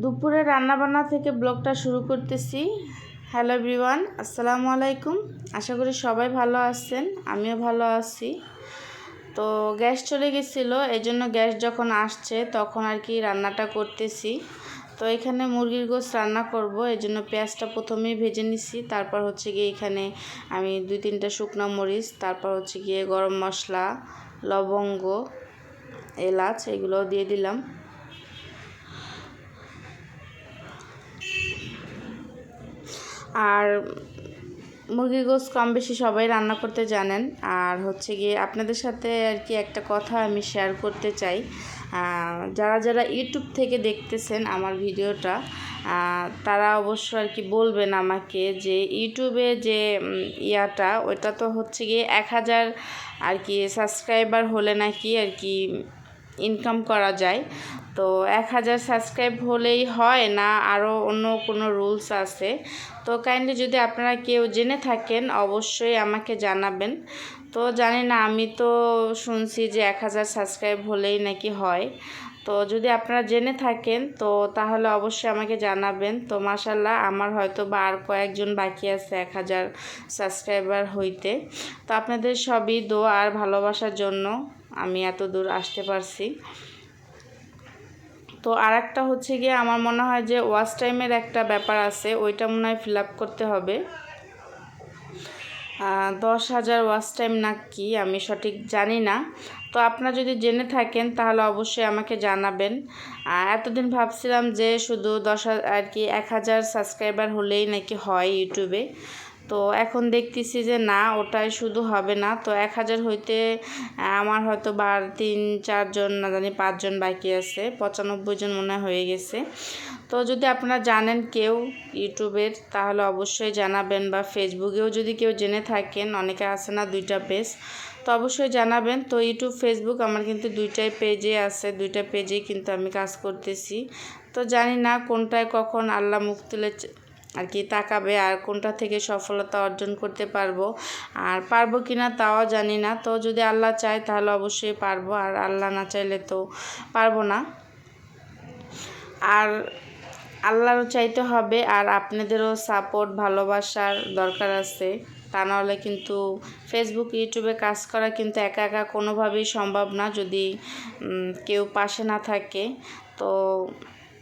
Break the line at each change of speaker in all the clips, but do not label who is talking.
দুপুরে রান্নাবান্না থেকে ব্লগটা শুরু করতেছি। হ্যালো এভরিওয়ান, আসসালামু আলাইকুম। আশা করি সবাই ভালো আছেন, আমিও ভালো আছি। তো গ্যাস চলে গেছিল এই জন্য গ্যাস যখন আসছে তখন আর কি রান্নাটা করতেছি। তো এখানে মুরগির গোস রান্না করব এই জন্য পেঁয়াজটা প্রথমেই ভেজে নিছি। তারপর হচ্ছে গিয়ে এখানে আমি দুই তিনটা শুকনো মরিচ, তারপর হচ্ছে গিয়ে গরম মশলা, লবঙ্গ, এলাচ এগুলো দিয়ে দিলাম। আর মুরগির গোস কম বেশি সবাই রান্না করতে জানেন। আর হচ্ছে গিয়ে আপনাদের সাথে আর কি একটা কথা আমি শেয়ার করতে চাই। যারা যারা ইউটিউব থেকে দেখতেছেন আমার ভিডিওটা তারা অবশ্য আর কি বলবেন আমাকে যে ইউটিউবে যে ইয়াটা, ওইটা তো হচ্ছে গিয়ে এক হাজার আর কি সাবস্ক্রাইবার হলে নাকি আর কি ইনকাম করা যায়। তো এক হাজার সাবস্ক্রাইব হলেই হয় না আরও অন্য কোনো রুলস আছে। তো কাইন্ডলি যদি আপনারা কেউ জেনে থাকেন, অবশ্যই আমাকে জানাবেন। তো জানি না, আমি তো শুনছি যে এক হাজার সাবস্ক্রাইব হলেই নাকি হয়। তো যদি আপনারা জেনে থাকেন, তো তাহলে অবশ্যই আমাকে জানাবেন। তো মাসাল্লাহ আমার হয়তো বা আর কয়েকজন বাকি আছে এক হাজার সাবস্ক্রাইবার হইতে। তো আপনাদের সবই দোয়া আর ভালোবাসার জন্য। আমি এত দূর আসতে পারছি। তো আর একটা হচ্ছে গিয়ে আমার মনে হয় যে ওয়াচ টাইমের একটা ব্যাপার আছে, ওইটা মনে হয় ফিল করতে হবে। দশ হাজার ওয়াচ টাইম না কি আমি সঠিক জানি না। তো আপনারা যদি জেনে থাকেন তাহলে অবশ্যই আমাকে জানাবেন। এতদিন ভাবছিলাম যে শুধু দশ আর কি এক হাজার সাবস্ক্রাইবার হলেই নাকি হয় ইউটিউবে। তো এখন দেখতেছি যে না, ওটাই শুধু হবে না। তো এক হাজার হইতে আমার হয়তো বার তিন চারজন না জানি পাঁচজন বাকি আছে। পঁচানব্বই জন মনে হয়ে গেছে। তো যদি আপনারা জানেন কেউ ইউটিউবের, তাহলে অবশ্যই জানাবেন বা ফেসবুকেও যদি কেউ জেনে থাকেন, অনেকে আছে না দুইটা পেজ, তো অবশ্যই জানাবেন। তো ইউটিউব, ফেসবুক আমার কিন্তু দুইটাই পেজে আছে, দুইটা পেজেই কিন্তু আমি কাজ করতেছি। তো জানি না কোনটায় কখন আল্লাহ মুখ তুলে আর কি তাকাবে আর কোনটা থেকে সফলতা অর্জন করতে পারব আর পারব কি না তাও জানি না। তো যদি আল্লাহ চায় তাহলে অবশ্যই পারব আর আল্লাহ না চাইলে তো পারব না। আর আল্লাহরও চাইতে হবে আর আপনাদেরও সাপোর্ট ভালোবাসার দরকার আছে। তা নাহলে কিন্তু ফেসবুক ইউটিউবে কাজ করা কিন্তু একা একা কোনোভাবেই সম্ভব না যদি কেউ পাশে না থাকে। তো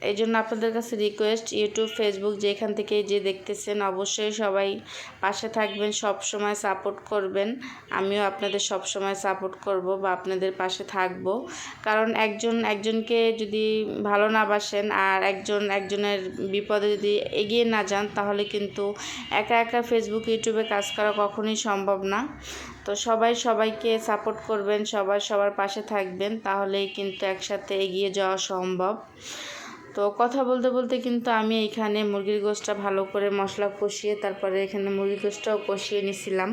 এই জন্য আপনাদের কাছে রিকোয়েস্ট ইউটিউব ফেসবুক যেখান থেকে যে দেখতেছেন অবশ্যই সবাই পাশে থাকবেন, সব সময় সাপোর্ট করবেন। আমিও আপনাদের সব সময় সাপোর্ট করব বা আপনাদের পাশে থাকব। কারণ একজন, একজনকে যদি ভালো না বাসেন আর একজন, একজনের বিপদে যদি এগিয়ে না যান, তাহলে কিন্তু একা একা ফেসবুক ইউটিউবে কাজ করা কখনোই সম্ভব না। তো সবাই সবাইকে সাপোর্ট করবেন, সবাই সবার পাশে থাকবেন, তাহলেই কিন্তু একসাথে এগিয়ে যাওয়া সম্ভব। তো কথা বলতে বলতে কিন্তু আমি এইখানে মুরগির গোশটা ভালো করে মশলা কষিয়ে তারপরে এখানে মুরগির গোষ্ঠটাও কষিয়ে নিছিলাম।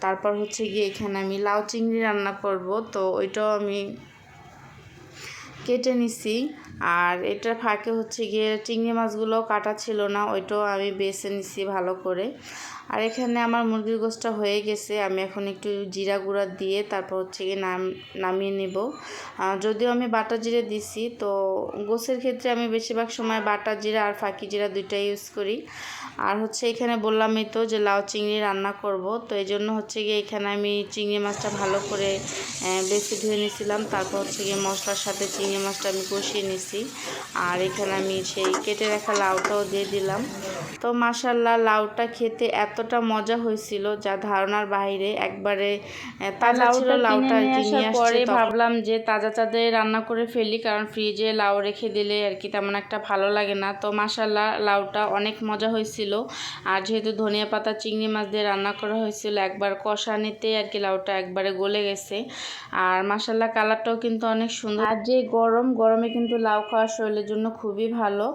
তারপর হচ্ছে গিয়ে এখানে আমি লাউ চিংড়ি রান্না করব। তো ওইটাও আমি কেটে নিছি। আর এটার ফাঁকে হচ্ছে গিয়ে চিংড়ি মাছগুলো কাটা ছিল না, ওইটাও আমি বেছে নিছি ভালো করে। আর এখানে আমার মুরগির গোশটা হয়ে গেছে, আমি এখন একটু জিরা গুঁড়া দিয়ে তারপর হচ্ছে গিয়ে নাম, নামিয়ে নেব। যদিও আমি বাটা জিরে দিছি, তো গোসের ক্ষেত্রে আমি বেশিরভাগ সময় বাটা জিরা আর ফাঁকি জিরা দুইটাই ইউজ করি। আর হচ্ছে এখানে বললামই তো যে লাউ চিংড়ি রান্না করব, তো এই জন্য হচ্ছে গিয়ে এখানে আমি চিংড়ি মাছটা ভালো করে বেশি ধুয়ে নিয়েছিলাম তারপর হচ্ছে গিয়ে মশলার সাথে চিংড়ি মাছটা আমি কষিয়ে নিছি। আর এখানে আমি সেই কেটে রাখা লাউটাও দিয়ে দিলাম। তো মাসাল্লাহ লাউটা খেতে এতটা মজা হয়েছিল যা ধারণার বাইরে। একবারে তাজা ছিল লাউটা আর কি নিয়ে পরে ভাবলাম যে তাজা তাজা রান্না করে ফেলি কারণ ফ্রিজে লাউ রেখে দিলে আর কি তেমন একটা ভালো লাগে না। তো মাসাল্লাহ লাউটা অনেক মজা হয়েছিল। আর যেহেতু ধনিয়া পাতা চিংড়ি মাছ দিয়ে রান্না করা হয়েছিল একবার কষা নিতে আর কি লাউটা একবারে গলে গেছে। আর মাসাল্লাহ কালারটাও কিন্তু অনেক সুন্দর। আর যে গরম গরমে কিন্তু লাউ খাওয়া শরীরের জন্য খুবই ভালো।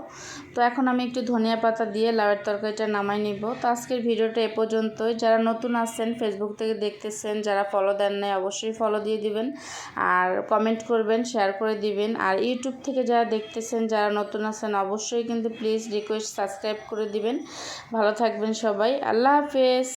তো এখন আমি একটু ধনিয়া পাতা দিয়ে লাউয়ের তরকারিটা নামাই নিব। তো আজকের ভিডিওটা এ পর্যন্তই। যারা নতুন আসছেন ফেসবুক থেকে দেখতেছেন, যারা ফলো দেন নাই, অবশ্যই ফলো দিয়ে দিবেন। আর কমেন্ট করবেন শেয়ার করে দিবেন। আর ইউটিউব থেকে যারা দেখতেছেন, যারা নতুন আছেন, অবশ্যই কিন্তু প্লিজ রিকোয়েস্ট সাবস্ক্রাইব করে দিবেন। ভালো থাকবেন সবাই। আল্লাহ হাফেজ।